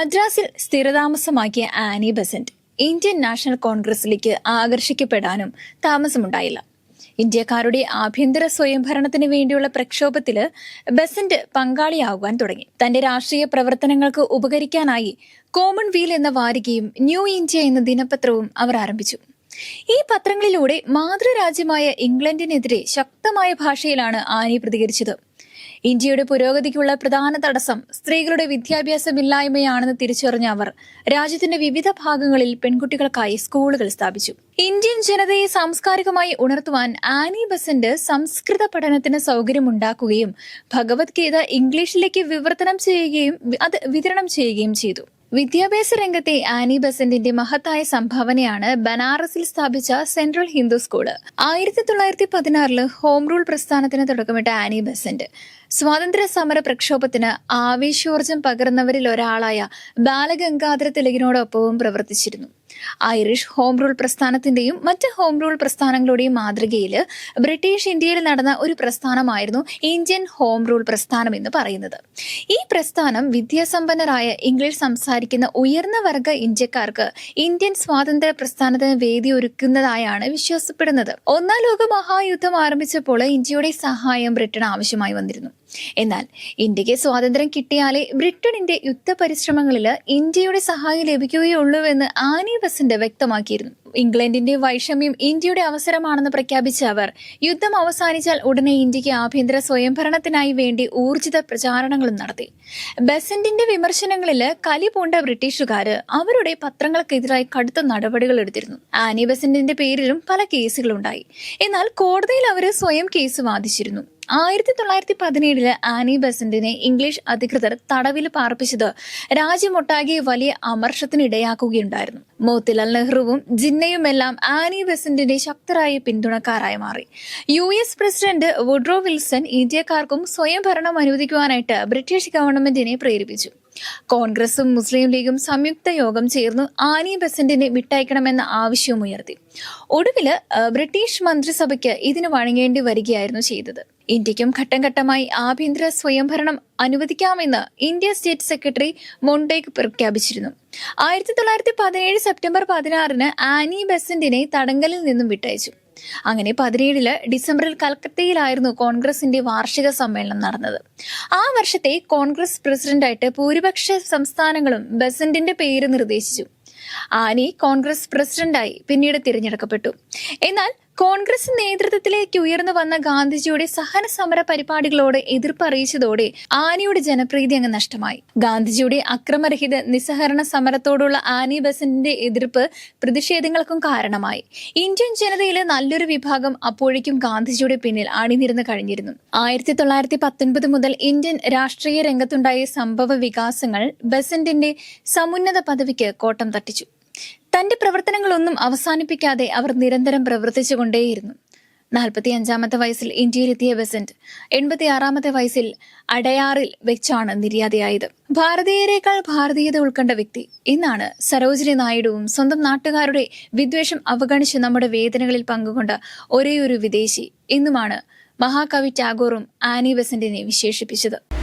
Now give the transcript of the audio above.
മദ്രാസിൽ സ്ഥിരതാമസമാക്കിയ Annie Besant Indian National കോൺഗ്രസിലേക്ക് ആകർഷിക്കപ്പെടാനും താമസമുണ്ടായില്ല. ഇന്ത്യക്കാരുടെ ആഭ്യന്തര സ്വയംഭരണത്തിന് വേണ്ടിയുള്ള പ്രക്ഷോഭത്തിൽ ബസന്റ് പങ്കാളിയാകുവാൻ തുടങ്ങി. തന്റെ രാഷ്ട്രീയ പ്രവർത്തനങ്ങൾക്ക് ഉപകരിക്കാനായി കോമൺവീൽ എന്ന വാരികയും ന്യൂ ഇന്ത്യ എന്ന ദിനപത്രവും അവർ ആരംഭിച്ചു. ഈ പത്രങ്ങളിലൂടെ മാതൃരാജ്യമായ ഇംഗ്ലണ്ടിനെതിരെ ശക്തമായ ഭാഷയിലാണ് ആനി പ്രതികരിച്ചത്. ഇന്ത്യയുടെ പുരോഗതിക്കുള്ള പ്രധാന തടസ്സം സ്ത്രീകളുടെ വിദ്യാഭ്യാസമില്ലായ്മയാണെന്ന് തിരിച്ചറിഞ്ഞ അവർ രാജ്യത്തിന്റെ വിവിധ ഭാഗങ്ങളിൽ പെൺകുട്ടികൾക്കായി സ്കൂളുകൾ സ്ഥാപിച്ചു. ഇന്ത്യൻ ജനതയെ സാംസ്കാരികമായി ഉണർത്തുവാൻ ആനി ബസന്റ് സംസ്കൃത പഠനത്തിന് സൗകര്യമുണ്ടാക്കുകയും ഭഗവത്ഗീത ഇംഗ്ലീഷിലേക്ക് വിവർത്തനം ചെയ്യുകയും അത് വിതരണം ചെയ്യുകയും ചെയ്തു. വിദ്യാഭ്യാസ രംഗത്തെ ആനി ബസന്റിന്റെ മഹത്തായ സംഭാവനയാണ് ബനാറസിൽ സ്ഥാപിച്ച സെൻട്രൽ ഹിന്ദു സ്കൂൾ ആയിരത്തി തൊള്ളായിരത്തി പതിനാറിൽ ഹോം റൂൾ പ്രസ്ഥാനത്തിന് തുടക്കമിട്ട ആനി ബസന്റ്. സ്വാതന്ത്ര്യ സമര പ്രക്ഷോഭത്തിന് ആവേശോർജം പകർന്നവരിൽ ഒരാളായ ബാലഗംഗാധര തിലകിനോടൊപ്പവും പ്രവർത്തിച്ചിരുന്നു. ഐറിഷ് ഹോം റൂൾ പ്രസ്ഥാനത്തിന്റെയും മറ്റ് ഹോം റൂൾ പ്രസ്ഥാനങ്ങളുടെയും മാതൃകയിൽ ബ്രിട്ടീഷ് ഇന്ത്യയിൽ നടന്ന ഒരു പ്രസ്ഥാനമായിരുന്നു ഇന്ത്യൻ ഹോം റൂൾ പ്രസ്ഥാനം എന്ന് പറയുന്നത്. ഈ പ്രസ്ഥാനം വിദ്യാസമ്പന്നരായ ഇംഗ്ലീഷ് സംസാരിക്കുന്ന ഉയർന്ന വർഗ ഇന്ത്യക്കാർക്ക് ഇന്ത്യൻ സ്വാതന്ത്ര്യ പ്രസ്ഥാനത്തിന് വേദി ഒരുക്കുന്നതായാണ് വിശ്വാസപ്പെടുന്നത്. ഒന്നാം ലോക മഹായുദ്ധം ആരംഭിച്ചപ്പോൾ ഇന്ത്യയുടെ സഹായം ബ്രിട്ടൻ ആവശ്യമായി വന്നിരുന്നു. എന്നാൽ ഇന്ത്യയ്ക്ക് സ്വാതന്ത്ര്യം കിട്ടിയാലേ ബ്രിട്ടണിന്റെ യുദ്ധപരിശ്രമങ്ങളിൽ ഇന്ത്യയുടെ സഹായം ലഭിക്കുകയുള്ളൂവെന്ന് ആനി ബസന്റ് വ്യക്തമാക്കിയിരുന്നു. ഇംഗ്ലണ്ടിന്റെ വൈഷമ്യം ഇന്ത്യയുടെ അവസരമാണെന്ന് പ്രഖ്യാപിച്ച അവർ യുദ്ധം അവസാനിച്ചാൽ ഉടനെ ഇന്ത്യയ്ക്ക് ആഭ്യന്തര സ്വയംഭരണത്തിനായി വേണ്ടി ഊർജിത പ്രചാരണങ്ങളും നടത്തി. ബസന്റിന്റെ വിമർശനങ്ങളിൽ കലി പൂണ്ട ബ്രിട്ടീഷുകാര് അവരുടെ പത്രങ്ങൾക്കെതിരായി കടുത്ത നടപടികൾ എടുത്തിരുന്നു. ആനി ബസന്റിന്റെ പേരിലും പല കേസുകളുണ്ടായി. എന്നാൽ കോടതിയിൽ അവർ സ്വയം കേസ് വാദിച്ചിരുന്നു. ആയിരത്തി തൊള്ളായിരത്തി പതിനേഴിൽ ആനി ബസന്റിനെ ഇംഗ്ലീഷ് അധികൃതർ തടവിൽ പാർപ്പിച്ചത് രാജ്യമൊട്ടാകെ വലിയ അമർഷത്തിനിടയാക്കുകയുണ്ടായിരുന്നു. മോത്തിലാൽ നെഹ്റുവും ജിന്നയുമെല്ലാം ആനി ബെസന്റിന്റെ ശക്തരായ പിന്തുണക്കാരായി മാറി. U S president Woodrow Wilson ഇന്ത്യക്കാർക്കും സ്വയം ഭരണം അനുവദിക്കുവാനായിട്ട് ബ്രിട്ടീഷ് ഗവൺമെന്റിനെ പ്രേരിപ്പിച്ചു. കോൺഗ്രസും മുസ്ലിം ലീഗും സംയുക്ത യോഗം ചേർന്ന് ആനി ബെസന്റിനെ വിട്ടയക്കണമെന്ന ആവശ്യവും ഉയർത്തി. ഒടുവിൽ ബ്രിട്ടീഷ് മന്ത്രിസഭയ്ക്ക് ഇതിന് വഴങ്ങേണ്ടി വരികയായിരുന്നു ചെയ്തത്. ഇന്ത്യക്കും ഘട്ടം ഘട്ടമായി ആഭ്യന്തര സ്വയംഭരണം അനുവദിക്കാമെന്ന് ഇന്ത്യ സ്റ്റേറ്റ് സെക്രട്ടറി മൊണ്ടേക് പ്രഖ്യാപിച്ചിരുന്നു. ആയിരത്തി തൊള്ളായിരത്തി പതിനേഴ് സെപ്റ്റംബർ പതിനാറിന് ആനി ബെസന്റിനെ തടങ്കലിൽ നിന്നും വിട്ടയച്ചു. അങ്ങനെ പതിനേഴിൽ ഡിസംബറിൽ കൽക്കത്തയിലായിരുന്നു കോൺഗ്രസിന്റെ വാർഷിക സമ്മേളനം നടന്നത്. ആ വർഷത്തെ കോൺഗ്രസ് പ്രസിഡന്റായിട്ട് ഭൂരിപക്ഷ സംസ്ഥാനങ്ങളും ബസന്റിന്റെ പേര് നിർദ്ദേശിച്ചു. ആനി കോൺഗ്രസ് പ്രസിഡന്റായി പിന്നീട് തിരഞ്ഞെടുക്കപ്പെട്ടു. എന്നാൽ കോൺഗ്രസ് നേതൃത്വത്തിലേക്ക് ഉയർന്നു വന്ന ഗാന്ധിജിയുടെ സഹന സമര പരിപാടികളോട് എതിർപ്പ് അറിയിച്ചതോടെ ആനിയുടെ ജനപ്രീതി അങ്ങ് നഷ്ടമായി. ഗാന്ധിജിയുടെ അക്രമരഹിത നിസ്സഹരണ സമരത്തോടുള്ള ആനി ബസന്റിന്റെ എതിർപ്പ് പ്രതിഷേധങ്ങൾക്കും കാരണമായി. ഇന്ത്യൻ ജനതയിലെ നല്ലൊരു വിഭാഗം അപ്പോഴേക്കും ഗാന്ധിജിയുടെ പിന്നിൽ അണിനിരന്ന് കഴിഞ്ഞിരുന്നു. ആയിരത്തി തൊള്ളായിരത്തി പത്തൊൻപത് മുതൽ ഇന്ത്യൻ രാഷ്ട്രീയ രംഗത്തുണ്ടായ സംഭവ വികാസങ്ങൾ ബസന്റിന്റെ സമുന്നത പദവിക്ക് കോട്ടം തട്ടിച്ചു. തന്റെ പ്രവർത്തനങ്ങളൊന്നും അവസാനിപ്പിക്കാതെ അവർ നിരന്തരം പ്രവർത്തിച്ചുകൊണ്ടേയിരുന്നു. നാൽപ്പത്തി അഞ്ചാമത്തെ വയസ്സിൽ ഇന്ത്യയിലെത്തിയ ബെസന്റ് എൺപത്തി ആറാമത്തെ വയസ്സിൽ അടയാറിൽ വെച്ചാണ് നിര്യാതയായത്. ഭാരതീയരെക്കാൾ ഭാരതീയത ഉൾക്കൊണ്ട വ്യക്തി. ഇന്നാണ് സരോജിനി നായിഡുവും സ്വന്തം നാട്ടുകാരുടെ വിദ്വേഷം അവഗണിച്ച് നമ്മുടെ വേദനകളിൽ പങ്കുകൊണ്ട ഒരേയൊരു വിദേശി. എന്നുമാണ് മഹാകവി ടാഗോറും ആനി ബെസന്റിനെ വിശേഷിപ്പിച്ചത്.